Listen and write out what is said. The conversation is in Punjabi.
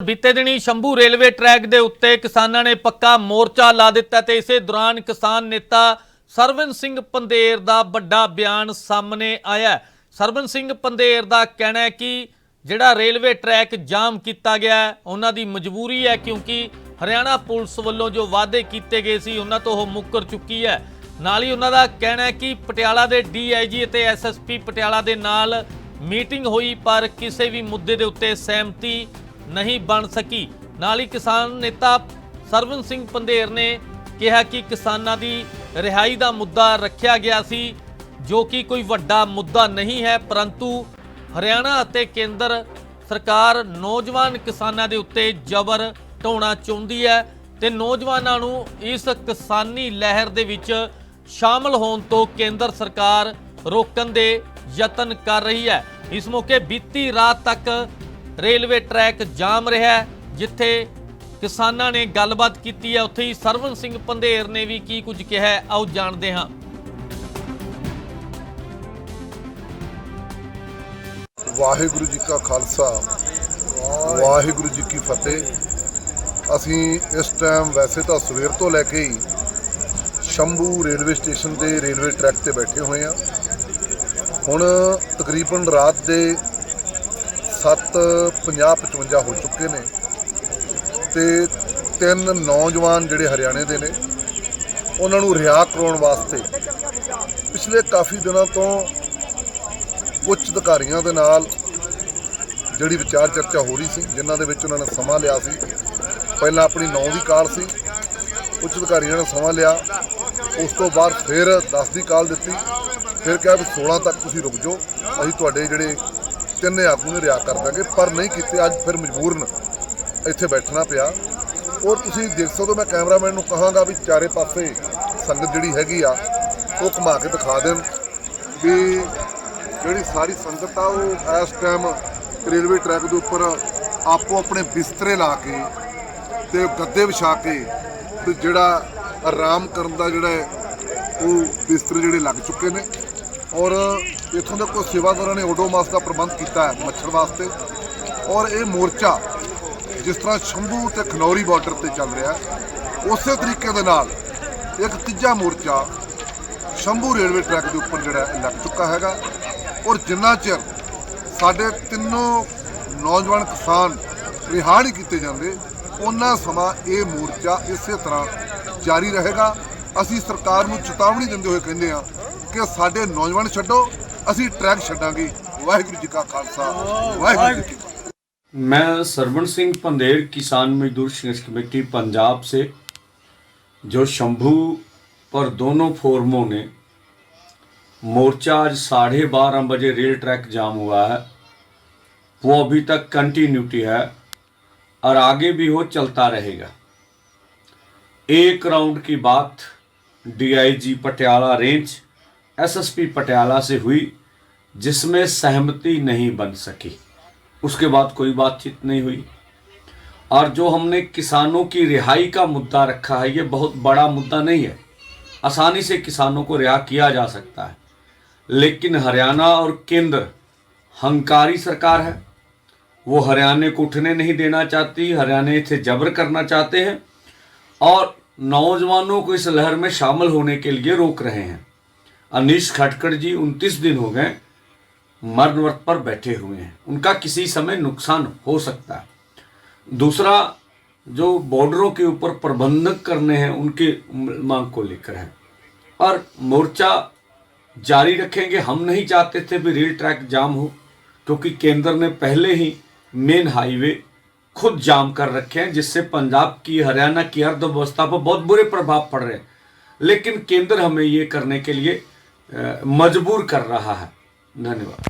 ਬੀਤੇ ਦਿਨੀ ਸ਼ੰਭੂ ਰੇਲਵੇ ਟਰੈਕ ਦੇ ਉੱਤੇ ਕਿਸਾਨਾਂ ਨੇ ਪੱਕਾ ਮੋਰਚਾ ਲਾ ਦਿੱਤਾ ਤੇ ਇਸੇ ਦੌਰਾਨ ਕਿਸਾਨ ਨੇਤਾ ਸਰਵਨ ਸਿੰਘ ਪੰਦੇਰ ਦਾ ਵੱਡਾ ਬਿਆਨ ਸਾਹਮਣੇ ਆਇਆ। ਸਰਵਨ ਸਿੰਘ ਪੰਦੇਰ ਦਾ ਕਹਿਣਾ ਹੈ ਕਿ ਜਿਹੜਾ ਰੇਲਵੇ ਟਰੈਕ ਜਾਮ ਕੀਤਾ ਗਿਆ ਉਹਨਾਂ ਦੀ ਮਜਬੂਰੀ ਹੈ ਕਿਉਂਕਿ ਹਰਿਆਣਾ ਪੁਲਿਸ ਵੱਲੋਂ ਜੋ ਵਾਅਦੇ ਕੀਤੇ ਗਏ ਸੀ, ਉਹਨਾਂ ਤੋਂ ਉਹ ਮੁੱਕਰ ਚੁੱਕੀ ਹੈ। ਨਾਲ ਹੀ ਉਹਨਾਂ ਦਾ ਕਹਿਣਾ ਹੈ ਕਿ ਪਟਿਆਲਾ ਦੇ ਡੀਆਈਜੀ ਅਤੇ ਐਸਐਸਪੀ ਪਟਿਆਲਾ ਦੇ ਨਾਲ ਮੀਟਿੰਗ ਹੋਈ, ਪਰ ਕਿਸੇ ਵੀ ਮੁੱਦੇ ਦੇ ਉੱਤੇ ਸਹਿਮਤੀ ਨਹੀਂ ਬਣ ਸਕੀ। ਨਾਲ ਹੀ ਕਿਸਾਨ ਨੇਤਾ ਸਰਵਨ ਸਿੰਘ ਪੰਧੇਰ ਨੇ ਕਿਹਾ ਕਿ ਕਿਸਾਨਾਂ ਦੀ ਰਿਹਾਈ ਦਾ ਮੁੱਦਾ ਰੱਖਿਆ ਗਿਆ ਸੀ, ਜੋ ਕਿ ਕੋਈ ਵੱਡਾ ਮੁੱਦਾ ਨਹੀਂ ਹੈ, ਪਰੰਤੂ ਹਰਿਆਣਾ ਅਤੇ ਕੇਂਦਰ ਸਰਕਾਰ ਨੌਜਵਾਨ ਕਿਸਾਨਾਂ ਦੇ ਉੱਤੇ ਜ਼ਬਰ ਢਾਉਣਾ ਚਾਹੁੰਦੀ ਹੈ ਤੇ ਨੌਜਵਾਨਾਂ ਨੂੰ ਇਸ ਕਿਸਾਨੀ ਲਹਿਰ ਦੇ ਵਿੱਚ ਸ਼ਾਮਲ ਹੋਣ ਤੋਂ ਕੇਂਦਰ ਸਰਕਾਰ ਰੋਕਣ ਦੇ ਯਤਨ ਕਰ ਰਹੀ ਹੈ। ਇਸ ਮੌਕੇ ਬੀਤੀ ਰਾਤ ਤੱਕ ਰੇਲਵੇ ਟਰੈਕ ਜਾਮ ਰਿਹਾ ਹੈ ਜਿੱਥੇ ਕਿਸਾਨਾਂ ਨੇ ਗੱਲਬਾਤ ਕੀਤੀ ਹੈ। ਉੱਥੇ ਹੀ ਸਰਵਨ ਸਿੰਘ ਪੰਧੇਰ ਨੇ ਵੀ ਕੀ ਕੁਝ ਕਿਹਾ ਹੈ, ਆਓ ਜਾਣਦੇ ਹਾਂ। ਵਾਹਿਗੁਰੂ ਜੀ ਕਾ ਖਾਲਸਾ ਵਾਹਿਗੁਰੂ ਜੀ ਕੀ ਫਤਿਹ। ਅਸੀਂ ਇਸ ਟਾਈਮ ਵੈਸੇ ਤਾਂ ਸਵੇਰ ਤੋਂ ਲੈ ਕੇ ਹੀ ਸ਼ੰਭੂ ਰੇਲਵੇ ਸਟੇਸ਼ਨ ਤੇ ਰੇਲਵੇ ਟਰੈਕ ਤੇ ਬੈਠੇ ਹੋਏ ਆ ਹੁਣ ਤਕਰੀਬਨ ਰਾਤ ਦੇ 7:50 55 ਹੋ ਚੁੱਕੇ ਨੇ ਤੇ ਤਿੰਨ ਨੌਜਵਾਨ ਜਿਹੜੇ ਹਰਿਆਣੇ ਦੇ ਨੇ, ਉਹਨਾਂ ਨੂੰ ਰਿਹਾ ਕਰਾਉਣ ਵਾਸਤੇ ਪਿਛਲੇ ਕਾਫੀ ਦਿਨਾਂ ਤੋਂ ਉੱਚ ਅਧਿਕਾਰੀਆਂ ਦੇ ਨਾਲ ਜਿਹੜੀ ਵਿਚਾਰ ਚਰਚਾ ਹੋ ਰਹੀ ਸੀ, ਜਿਨ੍ਹਾਂ ਦੇ ਵਿੱਚ ਉਹਨਾਂ ਨੇ ਸਮਾਂ ਲਿਆ ਸੀ। ਪਹਿਲਾਂ ਆਪਣੀ ਨੌ ਦੀ ਕਾਲ ਸੀ, ਉੱਚ ਅਧਿਕਾਰੀਆਂ ਨੇ ਸਮਾਂ ਲਿਆ, ਉਸ ਤੋਂ ਬਾਅਦ ਫਿਰ 10 ਦੀ ਕਾਲ ਦਿੱਤੀ, ਫਿਰ ਕਿਹਾ ਵੀ 16 ਤੱਕ ਤੁਸੀਂ ਰੁਕ ਜਾਓ, ਅਸੀਂ ਤੁਹਾਡੇ ਜਿਹੜੇ ਤਿੰਨੇ ਆਗੂ ਨੇ ਰਿਆ ਕਰ ਦਾਂਗੇ, ਪਰ ਨਹੀਂ ਕੀਤੇ, ਅੱਜ ਫਿਰ ਮਜਬੂਰਨ ਇੱਥੇ ਬੈਠਣਾ ਪਿਆ। ਔਰ ਤੁਸੀਂ ਦੇਖ ਸਕਦੇ ਹੋ, ਮੈਂ ਕੈਮਰਾਮੈਨ ਨੂੰ ਕਹਾਂਗਾ ਵੀ ਚਾਰੇ ਪਾਸੇ ਸੰਗਤ ਜਿਹੜੀ ਹੈਗੀ ਆ, ਉਹ ਘੁਮਾ ਕੇ ਦਿਖਾ ਦੇਣ ਵੀ ਜਿਹੜੀ ਸਾਰੀ ਸੰਗਤ ਆ, ਉਹ ਇਸ ਟਾਈਮ ਰੇਲਵੇ ਟਰੈਕ ਦੇ ਉੱਪਰ ਆਪੋ ਆਪਣੇ ਬਿਸਤਰੇ ਲਾ ਕੇ ਤੇ ਗੱਦੇ ਵਿਛਾ ਕੇ ਤੇ ਜਿਹੜਾ ਆਰਾਮ ਕਰਨ ਦਾ ਜਿਹੜਾ ਉਹ ਬਿਸਤਰੇ ਜਿਹੜੇ ਲੱਗ ਚੁੱਕੇ ਨੇ। ਔਰ ਇਥੋਂ ਦੇ ਕੋਈ ਸੇਵਾਦਾਰਾਂ ਨੇ ਓਡੋਮਾਸ ਦਾ ਪ੍ਰਬੰਧ ਕੀਤਾ ਹੈ ਮੱਛਰ ਵਾਸਤੇ। ਔਰ ਇਹ ਮੋਰਚਾ ਜਿਸ ਤਰ੍ਹਾਂ ਸ਼ੰਭੂ ਤੇ ਖਨੌਰੀ ਬਾਰਡਰ ਤੇ ਚੱਲ ਰਿਹਾ ਉਸੇ ਤਰੀਕੇ ਦੇ ਨਾਲ ਇੱਕ ਤੀਜਾ ਮੋਰਚਾ ਸ਼ੰਭੂ ਰੇਲਵੇ ਟਰੈਕ ਦੇ ਉੱਪਰ ਜਿਹੜਾ ਹੈ ਲੱਗ ਚੁੱਕਾ ਹੈਗਾ। ਔਰ ਜਿੰਨਾ ਚਿਰ ਸਾਡੇ ਤਿੰਨੋਂ ਨੌਜਵਾਨ ਕਿਸਾਨ ਰਿਹਾੜ ਨਹੀਂ ਕੀਤੇ ਜਾਂਦੇ ਉਹਨਾਂ ਸਮਾਂ ਇਹ ਮੋਰਚਾ ਇਸੇ ਤਰ੍ਹਾਂ ਜਾਰੀ ਰਹੇਗਾ। ਅਸੀਂ ਸਰਕਾਰ ਨੂੰ ਚੇਤਾਵਨੀ ਦਿੰਦੇ ਹੋਏ ਕਹਿੰਦੇ ਹਾਂ ਕਿ ਸਾਡੇ ਨੌਜਵਾਨ ਛੱਡੋ ਅਸੀਂ ਟਰੈਕ ਛੱਡਾਂਗੇ ਵਾਹਿਗੁਰੂ ਜੀ ਕਾ ਖਾਲਸਾ ਵਾਹਿਗੁਰੂ ਜੀ ਕੀ ਫਤਿਹ मैं सरवण सिंह पंदेर किसान मजदूर संघर्ष कमेटी पंजाब से जो शंभू पर दोनों फोरमों ने मोर्चा आज साढ़े बारह बजे रेल ट्रैक जाम हुआ है वो अभी तक कंटिन्यूटी है और आगे भी वो चलता रहेगा एक राउंड की बात DIG Patiala range SSP Patiala से हुई, जिसमें सहमति नहीं बन सकी। उसके बाद कोई बातचीत नहीं हुई। और जो हमने किसानों की रिहाई का मुद्दा रखा है, ये बहुत बड़ा मुद्दा नहीं है। आसानी से किसानों को रिहा किया जा सकता है। लेकिन हरियाणा और केंद्र हंकारी सरकार है। वो हरियाणा को उठने नहीं देना चाहती, हरियाणा से जबर करना चाहते हैं और नौजवानों को इस लहर में शामिल होने के लिए रोक रहे हैं। अनीश खटकर जी 29 दिन हो गए मरण व्रत पर बैठे हुए हैं। उनका किसी समय नुकसान हो सकता है। दूसरा, जो बॉर्डरों के ऊपर प्रबंधक करने हैं, उनके मांग को लेकर है। और मोर्चा जारी रखेंगे। हम नहीं चाहते थे भी रेल ट्रैक जाम हो, क्योंकि केंद्र ने पहले ही मेन हाईवे खुद जाम कर रखे हैं, जिससे पंजाब की, हरियाणा की अर्थव्यवस्था पर बहुत बुरे प्रभाव पड़ रहे हैं। लेकिन केंद्र हमें ये करने के लिए मजबूर कर रहा है धन्यवाद